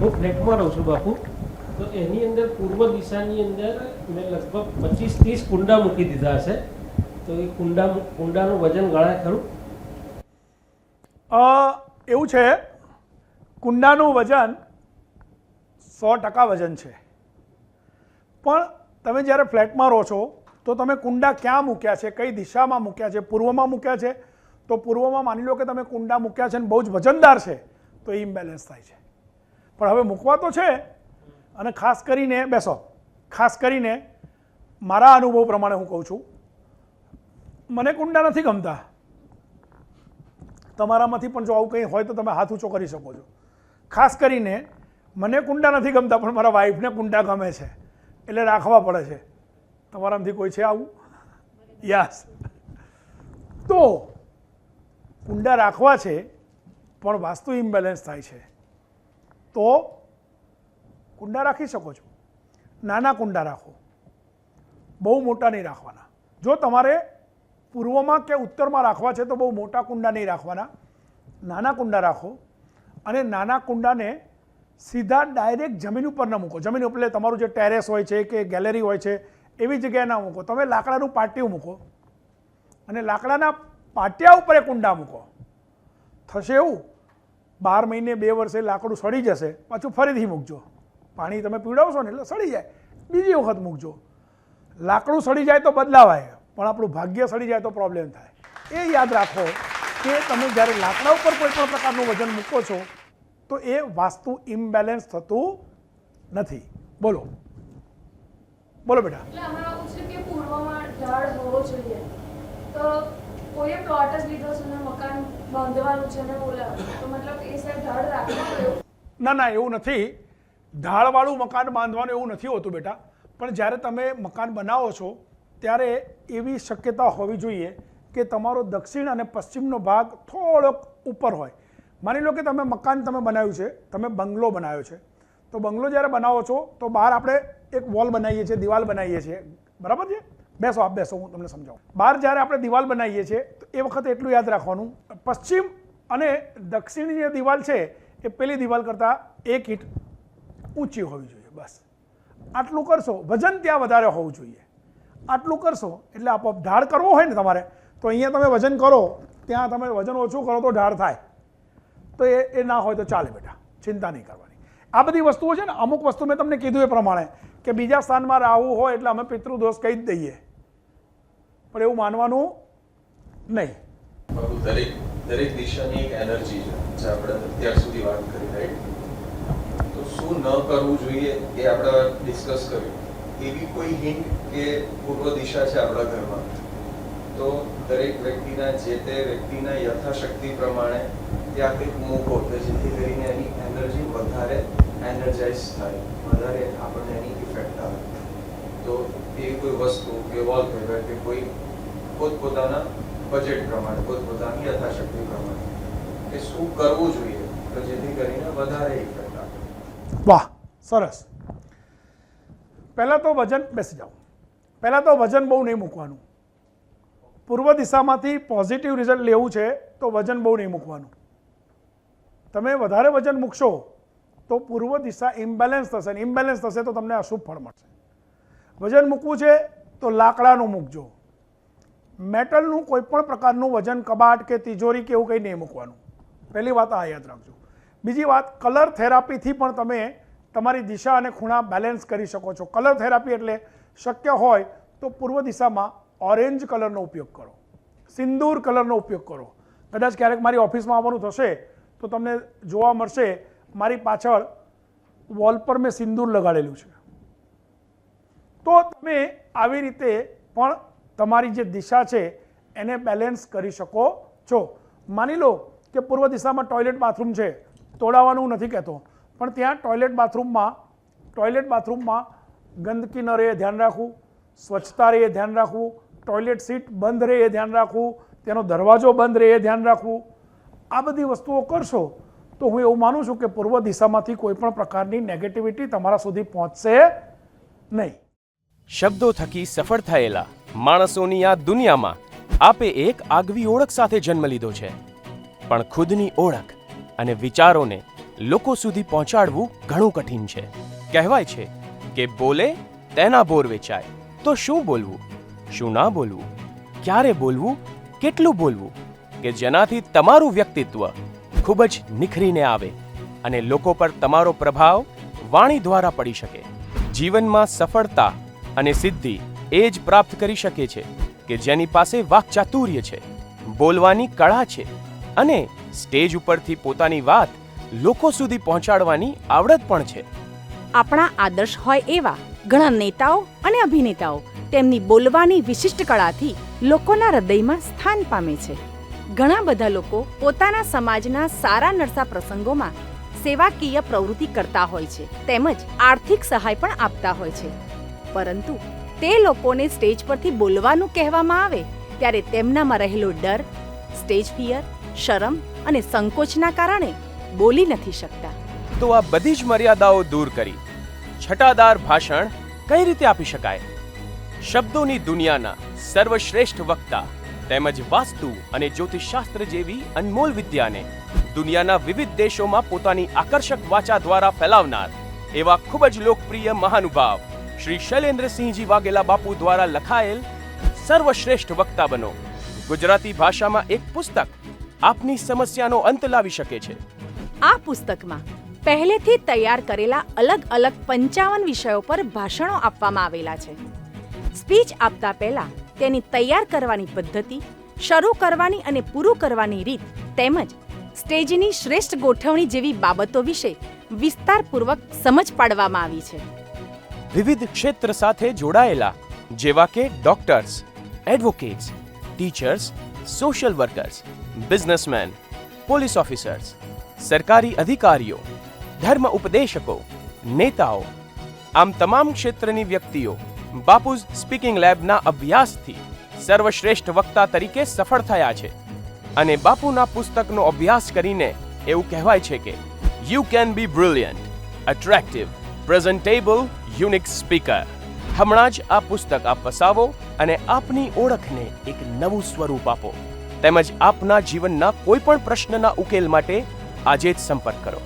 હું ફ્લેટમાં રહું છું બાપુ. તો એની અંદર પૂર્વ દિશાની અંદર મેં લગભગ પચીસ ત્રીસ કુંડા મૂકી દીધા હશે. તો એ કુંડા કુંડાનું વજન ગણાય ખરું? એવું છે કુંડાનું વજન સો ટકા વજન છે. પણ તમે જ્યારે ફ્લેટમાં રહો છો તો તમે કુંડા ક્યાં મૂક્યા છે કઈ દિશામાં મૂક્યા છે પૂર્વમાં મૂક્યા છે? તો પૂર્વમાં માની લો કે તમે કુંડા મૂક્યા છે અને બહુ જ વજનદાર છે તો એ ઇમ્બેલેન્સ થાય છે. પણ હવે મૂકવા તો છે. અને ખાસ કરીને, બેસો. ખાસ કરીને મારા અનુભવ પ્રમાણે હું કહું છું. મને કુંડા નથી ગમતા. તમારામાંથી પણ જો આવું કંઈ હોય તો તમે હાથ ઊંચો કરી શકો છો. ખાસ કરીને મને કુંડા નથી ગમતા, પણ મારા વાઈફને કુંડા ગમે છે. એટલે રાખવા પડે છે. તમારામાંથી કોઈ છે આવું? યસ. તો કુંડા રાખવા છે, પણ વાસ્તુ ઇમ્બેલેન્સ થાય છે. તો કુંડા રાખી શકો છો. નાના કુંડા રાખો. બહુ મોટા નહીં રાખવાના. જો તમારે પૂર્વમાં કે ઉત્તરમાં રાખવા છે તો બહુ મોટા કુંડા નહીં રાખવાના. નાના કુંડા રાખો અને નાના કુંડાને સીધા ડાયરેક્ટ જમીન ઉપર ન મૂકો. જમીન ઉપર તમારું જે ટેરેસ હોય છે કે ગેલેરી હોય છે એવી જગ્યાએ ના મૂકો. તમે લાકડાનું પાટિયું મૂકો અને લાકડાના પાટિયા ઉપર એ કુંડા મૂકો. થશે એવું? બાર મહિને બે વર્ષે લાકડું સડી જશે, પાછું ફરીથી મૂકજો. પાણી તમે પીવડાવશો ને એટલે સડી જાય. બીજી વખત મૂકજો. લાકડું સડી જાય તો બદલાવાય, પણ આપણું ભાગ્ય સડી જાય તો પ્રોબ્લેમ થાય. એ યાદ રાખો કે તમે જ્યારે લાકડા ઉપર કોઈ પણ પ્રકારનું વજન મૂકો છો, તો એ વાસ્તુ ઇમ્બેલેન્સ થતું નથી. બોલો. બોલો બેટા. કોઈએ પ્લોટ જ લીધો છે મકાન બાંધવાનું છે ને તો મતલબ એ સાહેબ ઢાળ રાખવા ના ના, એવું નથી. ઢાળવાળું મકાન બાંધવાનું એવું નથી હોતું બેટા. પણ જ્યારે તમે મકાન બનાવો છો, ત્યારે એવી શક્યતા હોવી જોઈએ કે તમારો દક્ષિણ અને પશ્ચિમનો ભાગ થોડોક ઉપર હોય. માની લો કે તમે મકાન તમે બનાવ્યું છે, તમે બંગલો બનાવ્યો છે. તો બંગલો જ્યારે બનાવો છો, તો બહાર આપણે એક વોલ બનાવીએ છીએ, દિવાલ બનાવીએ છીએ. બરાબર છે? બેસો, આપ બેસો, હું તમને સમજાવું. બહાર જ્યારે આપણે દિવાલ બનાવીએ છીએ, તો એ વખતે એટલું યાદ રાખવાનું. પશ્ચિમ અને દક્ષિણની જે દિવાલ છે, એ પેલી દિવાલ કરતાં એક ઇંટ ઊંચી હોવી જોઈએ, બસ. આટલું કરશો, વજન ત્યાં વધારે હોવું જોઈએ. આટલું કરશો, એટલે આપોઆપ ઢાળ કરવો હોય ને તમારે, તો અહીંયા તમે વજન કરો, ત્યાં તમે વજન ઓછું કરો તો ઢાળ થાય. તો એ એ ના હોય તો ચાલે બેટા, ચિંતા નહીં કરવાની. આ બધી વસ્તુઓ છે ને, અમુક વસ્તુ મેં તમને કીધું એ પ્રમાણે, કે બીજા સ્થાનમાં રાહુ હોય એટલે અમે પિતૃદોષ કહી જ દઈએ. પણ એવું માનવાનું નહીં. દરેક દરેક દિશાની એક એનર્જી છે, જે આપણે અત્યાર સુધી વાત કરી રાઈટ તો શું ન કરવું જોઈએ એ આપણે ડિસ્કસ કર્યું. એવી કોઈ હિન્ટ કે પૂર્વ દિશા છે આપણા ઘરમાં? તો દરેક વ્યક્તિના જે તે વ્યક્તિના યથાશક્તિ પ્રમાણે ત્યાં કંઈક મૂકો કે જેથી કરીને એની એનર્જી વધારે એનર્જાઇઝ થાય, વધારે આપણને એની ઇફેક્ટ આવે. તો એ કોઈ વસ્તુ કે વોલપેપર કે કોઈ પોતપોતાના બજેટ પ્રમાણે, પોતપોતાની યથાશક્તિ પ્રમાણે કે શું કરવું જોઈએ તો જેથી કરીને વધારે વાહ, સરસ. પહેલાં તો વજન બેસી જાઓ. પહેલાં તો વજન બહુ નહીં મૂકવાનું. પૂર્વ દિશામાંથી પોઝિટિવ રિઝલ્ટ લેવું છે તો વજન બહુ નહીં મૂકવાનું. તમે વધારે વજન મૂકશો તો પૂર્વ દિશા ઇમ્બેલેન્સ થશે ઇમ્બેલેન્સ થશે તો તમને અશુભ ફળ મળશે. વજન મૂકવું છે તો લાકડાનું મૂકજો. મેટલનું કોઈ પણ પ્રકારનું વજન, કબાટ કે તિજોરી કે એવું કંઈ નહીં મૂકવાનું. પહેલી વાત આ યાદ રાખજો. બીજી વાત, કલર થેરાપીથી પણ તમે તમારી દિશા અને ખૂણા બેલેન્સ કરી શકો છો. કલર થેરાપી એટલે શક્ય હોય તો પૂર્વ દિશામાં ઓરેન્જ કલરનો ઉપયોગ કરો. સિંદૂર કલરનો ઉપયોગ કરો. કદાચ ક્યારેક મારી ઓફિસમાં આવવાનું થશે તો તમને જોવા મળશે, મારી પાછળ વોલ પર મેં સિંદૂર લગાડેલું છે. તો તમે આવી રીતે પણ તમારી જે દિશા છે, એને બેલેન્સ કરી શકો છો. માની લો કે પૂર્વ દિશામાં ટોયલેટ બાથરૂમ છે, તોડાવવાનું નથી કહેતો, પણ ત્યાં ટોયલેટ બાથરૂમમાં ટોયલેટ બાથરૂમમાં ગંદકી ન રહે ધ્યાન રાખવું, સ્વચ્છતા રહે ધ્યાન રાખવું ટોયલેટ સીટ બંધ રહે ધ્યાન રાખવું, તેનો દરવાજો બંધ રહે ધ્યાન રાખવું. આ બધી વસ્તુઓ કરશો, તો હું એવું માનું છું કે પૂર્વ દિશામાંથી કોઈ પણ પ્રકારની નેગેટિવિટી તમારા સુધી પહોંચશે નહીં. શબ્દો થકી સફળ થયેલા માણસોની આ દુનિયામાં આપે એક આગવી ઓળખ સાથે જન્મ લીધો છે. પણ ખુદની ઓળખ અને વિચારોને લોકો સુધી પહોંચાડવું ઘણું કઠિન છે. કહેવાય છે કે બોલે તેના બોર વેચાય. તો શું બોલવું? શું ના બોલવું? ક્યારે બોલવું? કેટલું બોલવું? કે જેનાથી તમારું વ્યક્તિત્વ ખૂબ જ નિખરીને આવે અને લોકો પર તમારો પ્રભાવ વાણી દ્વારા પડી શકે. જીવનમાં સફળતા અને સિદ્ધિ એ જ પ્રાપ્ત કરી શકે છે કે જેની પાસે વાકચાતુર્ય છે, બોલવાની કળા છે અને સ્ટેજ ઉપરથી પોતાની વાત લોકો સુધી પહોંચાડવાની આવડત પણ છે. આપણા આદર્શ હોય એવા ઘણા નેતાઓ અને અભિનેતાઓ તેમની બોલવાની વિશિષ્ટ કળાથી લોકોના હૃદયમાં સ્થાન પામે છે. ઘણા બધા લોકો પોતાના સમાજના સારા નરસા પ્રસંગોમાં સેવાકીય પ્રવૃત્તિ કરતા હોય છે, તેમજ આર્થિક સહાય પણ આપતા હોય છે. પરંતુ તે લોકોને સ્ટેજ પરથી બોલવાનું કહેવામાં આવે ત્યારે તેમનામાં રહેલો ડર, સ્ટેજ ફિયર, શરમ અને સંકોચના કારણે બોલી નથી શકતા. તો આ બધી જ મર્યાદાઓ દૂર કરી. છટાદાર ભાષણ કઈ રીતે આપી શકાય? શબ્દોની દુનિયાના સર્વશ્રેષ્ઠ વક્તા તેમજ વાસ્તુ અને જ્યોતિષશાસ્ત્ર જેવી અનમોલ વિદ્યાને દુનિયાના વિવિધ દેશોમાં પોતાની આકર્ષક વાચા દ્વારા ફેલાવનાર એવા ખૂબ જ લોકપ્રિય મહાનુભાવ શ્રી શૈલેન્દ્રસિંહજી વાઘેલા બાપુ દ્વારા લખાયેલ સર્વશ્રેષ્ઠ વક્તા બનો. ગુજરાતી ભાષામાં એક પુસ્તક આપની સમસ્યાનો અંત લાવી શકે છે. આ પુસ્તકમાં પહેલેથી તૈયાર કરેલા અલગ અલગ પંચાવન વિષયો પર ભાષણો આપવામાં આવેલા છે. સ્પીચ આપતા પહેલા તેની તૈયાર કરવાની પદ્ધતિ, શરૂ કરવાની અને પૂરું કરવાની રીત તેમજ સ્ટેજની શ્રેષ્ઠ ગોઠવણી જેવી બાબતો વિશે વિસ્તારપૂર્વક સમજ પાડવામાં આવી છે. વિવિધ ક્ષેત્ર સાથે જોડાયેલા, જેવા કે doctors advocates teachers social workers businessman police officers સરકારી અધિકારીઓ, ધર્મ ઉપદેશકો, નેતાઓ, આમ તમામ ક્ષેત્રની વ્યક્તિઓ બાપુઝ સ્પીકિંગ લેબના અભ્યાસથી સર્વશ્રેષ્ઠ વક્તા તરીકે સફળ થયા છે. અને બાપુના પુસ્તકનો અભ્યાસ કરીને એવું કહેવાય છે કે you can be brilliant attractive presentable unique speaker હમણાં જ આ પુસ્તક આપ વસાવો અને આપની ઓળખને એક નવું સ્વરૂપ આપો. તેમજ આપના જીવનના કોઈ પણ પ્રશ્નના ઉકેલ માટે આજે જ સંપર્ક કરો.